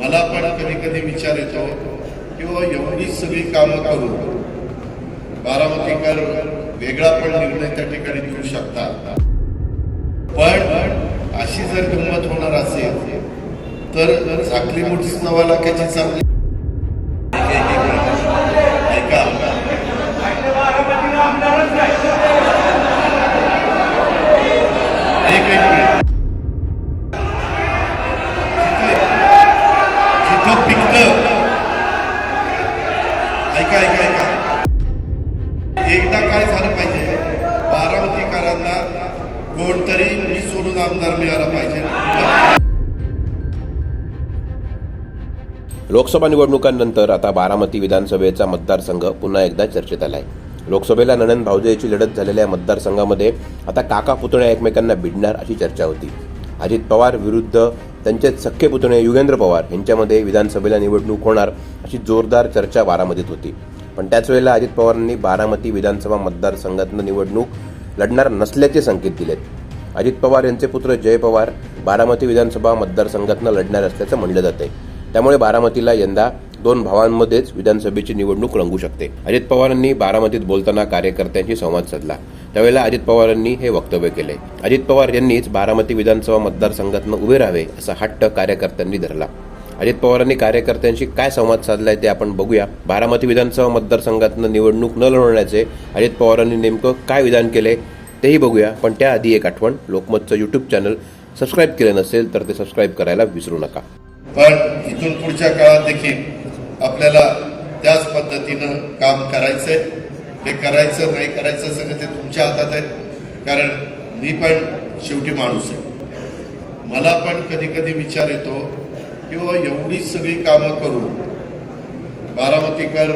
मला पण कधी कधी विचार येतो किंवा एवढी सगळी कामं करून बारामतीकर वेगळा पण निर्णय त्या ठिकाणी घेऊ शकतात पण अशी जर गंमत होणार असेल तर झाकली मोठी नवा लाखाची चांगली ऐका ऐका एकदा काय झालं पाहिजे बारामतीकरांना कोणतरी मी सोडून आमदार मिळाला पाहिजे. लोकसभा निवडणुकांनंतर आता बारामती विधानसभेचा मतदारसंघ पुन्हा एकदा चर्चेत आलाय. लोकसभेला नणन भाऊजेची लढत झालेल्या मतदारसंघामध्ये आता काका पुतण्या एकमेकांना भिडणार अशी चर्चा होती. अजित पवार विरुद्ध त्यांचेच सख्खे पुतणे युगेंद्र पवार यांच्यामध्ये विधानसभेला निवडणूक होणार अशी जोरदार चर्चा बारामतीत होती. पण त्याच वेळेला अजित पवारांनी बारामती विधानसभा मतदारसंघातनं निवडणूक लढणार नसल्याचे संकेत दिलेत. अजित पवार यांचे पुत्र जय पवार बारामती विधानसभा मतदारसंघातनं लढणार असल्याचं म्हणलं जाते त्यामुळे बारामतीला यंदा दोन भावांमध्येच विधानसभेची निवडणूक रंगू शकते. अजित पवारांनी बारामतीत बोलताना कार्यकर्त्यांशी संवाद साधला. त्यावेळेला अजित पवारांनी हे वक्तव्य केले. अजित पवार यांनीच बारामती विधानसभा मतदारसंघातनं उभे राहावे असा हट्ट कार्यकर्त्यांनी धरला. अजित पवारांनी कार्यकर्त्यांशी काय संवाद साधलाय ते आपण बघूया. बारामती विधानसभा मतदारसंघातनं निवडणूक न लढवण्याचे अजित पवारांनी नेमकं काय विधान केले तेही बघूया. पण त्याआधी एक आठवण लोकमतचं युट्यूब चॅनल सबस्क्राईब केलं नसेल तर ते सबस्क्राईब करायला विसरू नका. पण इथून पुढच्या काळात देखील आपल्याला त्याच पद्धतीनं काम करायचंय. ते करायचं नाही करायचं सगळं ते तुमच्या हातात आहे. कारण मी पण शेवटी माणूस आहे. मला पण कधी कधी विचार येतो किंवा एवढी सगळी कामं करून बारामतीकर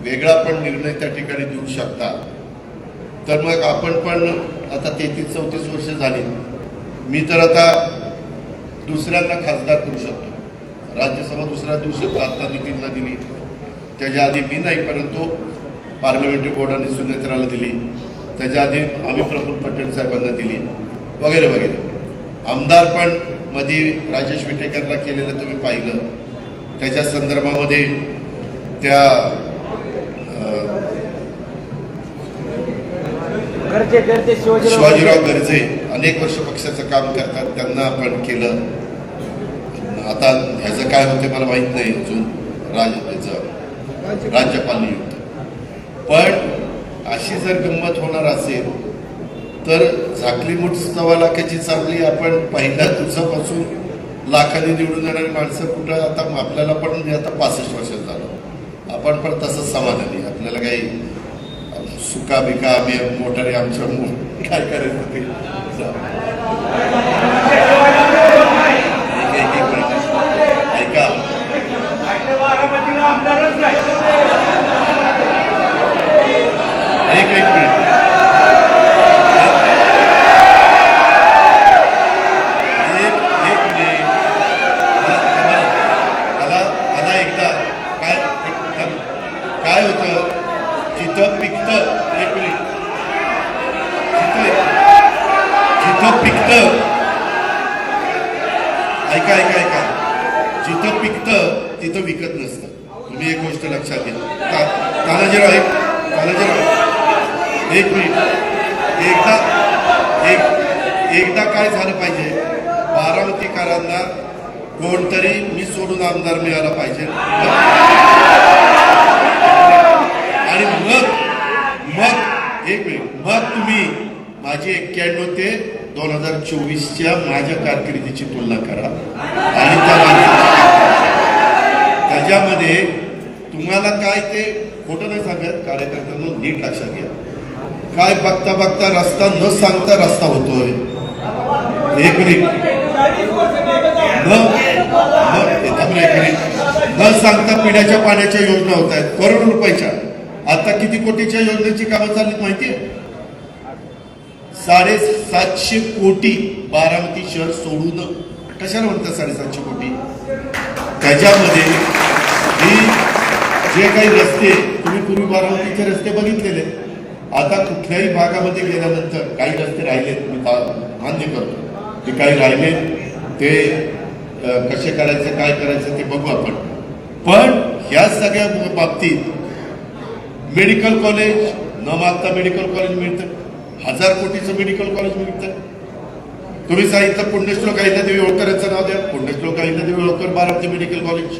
वेगळा पण निर्णय त्या ठिकाणी देऊ शकतात तर मग आपण पण आता तेहतीस चौतीस वर्ष झाली. मी तर आता दुसऱ्यांना खासदार करू शकतो. राज्यसभा दुसऱ्या शकतो आता नितीनला दिली. त्याच्या आधी मी नाही परंतु पार्लमेंटरी बोर्डाने सुनेत्राला दिली. त्याच्या आधी आम्ही प्रफुल्ल पटेल साहेबांना दिली. वगैरे वगैरे. आमदार पण मध्ये राजेश विटेकरला केलेलं तुम्ही पाहिलं. त्याच्या संदर्भामध्ये त्या शिवाजीराव गर्जे अनेक वर्ष पक्षाचं काम करतात त्यांना आपण केलं. आता ह्याचं काय होते मला माहीत नाही अजून. राज राज्यपाल नियुक्त पण अशी जर गंमत होणार असेल तर झाकली मोठी सव्वा लाखाची चांगली आपण पहिल्या दिवसापासून लाखाने निवडून येणारी माणसं कुठं आता आपल्याला पण म्हणजे आता पासष्ट वर्षात झालं. आपण पण तसंच समाधानी. आपल्याला काही सुका बिका आम्ही मोटारी आमच्या काय करायचं ते एक- एक- एक मिनिट. ऐका एक एक मिनिट एक एक मिनिट मला- मला- मला मला एकदा काय एक- काय होतं? जिथं पिकतं एक मिनिट. जिथं पिकत पिकतं. ऐका ऐका ऐका. जिथं पिकतं तिथं विकत नसतं. तुम्ही एक गोष्ट लक्षात घ्या. तानाजीराव एक तानाजीराव एक मिनिट. एकदा एक एकदा काय झालं पाहिजे? बारामतीकरांना कोणतरी मी सोडून आमदार मिळाला पाहिजे आणि मग मग एक मिनिट मग तुम्ही माझी एक्क्याण्णव ते दोन हजार चोवीसच्या माझ्या कारकिर्दीची तुलना करा. आणि त्या त्याच्यामध्ये तुम्हाला काय ते खोटं नाही सांगत. कार्यकर्त्यांना नीट लक्षात घ्या. काय बघता बघता रस्ता न सांगता रस्ता होतोय. एक मिनिट. न सांगता पिण्याच्या पाण्याच्या योजना होत आहेत. करोड रुपयाच्या. आता किती कोटीच्या योजनेची कामं माहिती आहे साडेसातशे कोटी बारामती शहर सोडून कशाला म्हणतात साडेसातशे कोटी? त्याच्यामध्ये ही जे काही रस्ते तुम्ही पूर्वी बारामतीचे रस्ते बघितलेले. आता कुठल्याही भागामध्ये गेल्यानंतर काही रस्ते राहिलेत मी मान्य करतो. ते काही राहिले ते कसे करायचं काय करायचं ते बघू आपण. पण ह्या सगळ्या बाबतीत मेडिकल कॉलेज न मागता मेडिकल कॉलेज मिळतं. हजार कोटीचं मेडिकल कॉलेज मिळतं तुम्ही सांगितलं पुण्यश्लोक अहिल्यादेवी होळकर यांचं नाव द्या. पुण्यश्लोक अहिल्यादेवी होळकर बारामती मेडिकल कॉलेज